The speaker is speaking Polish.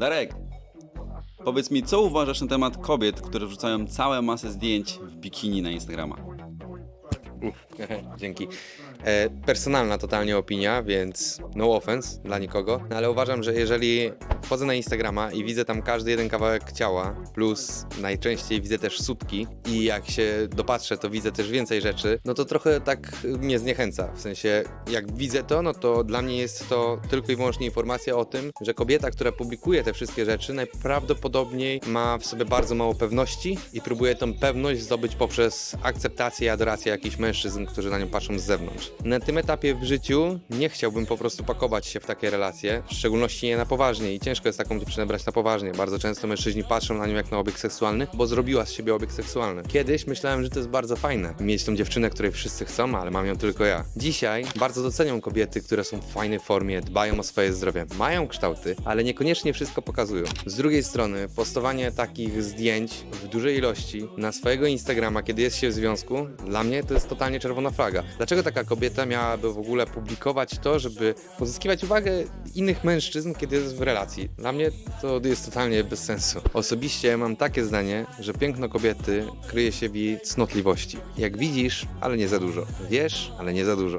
Darek, powiedz mi, co uważasz na temat kobiet, które wrzucają całe masę zdjęć w bikini na Instagrama? Dzięki. E, personalna totalnie opinia, więc no offense dla nikogo, no, ale uważam, że jeżeli wchodzę na Instagrama i widzę tam każdy jeden kawałek ciała, plus najczęściej widzę też sutki i jak się dopatrzę, to widzę też więcej rzeczy, no to trochę tak mnie zniechęca. W sensie, jak widzę to, no to dla mnie jest to tylko i wyłącznie informacja o tym, że kobieta, która publikuje te wszystkie rzeczy, najprawdopodobniej ma w sobie bardzo mało pewności i próbuje tą pewność zdobyć poprzez akceptację i adorację jakichś mężczyzn, którzy na nią patrzą z zewnątrz. Na tym etapie w życiu nie chciałbym po prostu pakować się w takie relacje, w szczególności nie na poważnie i ciężko jest taką dziewczynę brać na poważnie. Bardzo często mężczyźni patrzą na nią jak na obiekt seksualny, bo zrobiła z siebie obiekt seksualny. Kiedyś myślałem, że to jest bardzo fajne, mieć tą dziewczynę, której wszyscy chcą, ale mam ją tylko ja. Dzisiaj bardzo doceniam kobiety, które są w fajnej formie, dbają o swoje zdrowie, mają kształty, ale niekoniecznie wszystko pokazują. Z drugiej strony, postowanie takich zdjęć w dużej ilości na swojego Instagrama, kiedy jest się w związku, dla mnie to jest totalnie czerwona flaga. Dlaczego taka kobieta miałaby w ogóle publikować to, żeby pozyskiwać uwagę innych mężczyzn, kiedy jest w relacji? Dla mnie to jest totalnie bez sensu. Osobiście mam takie zdanie, że piękno kobiety kryje się w jej cnotliwości. Jak widzisz, ale nie za dużo. Wiesz, ale nie za dużo.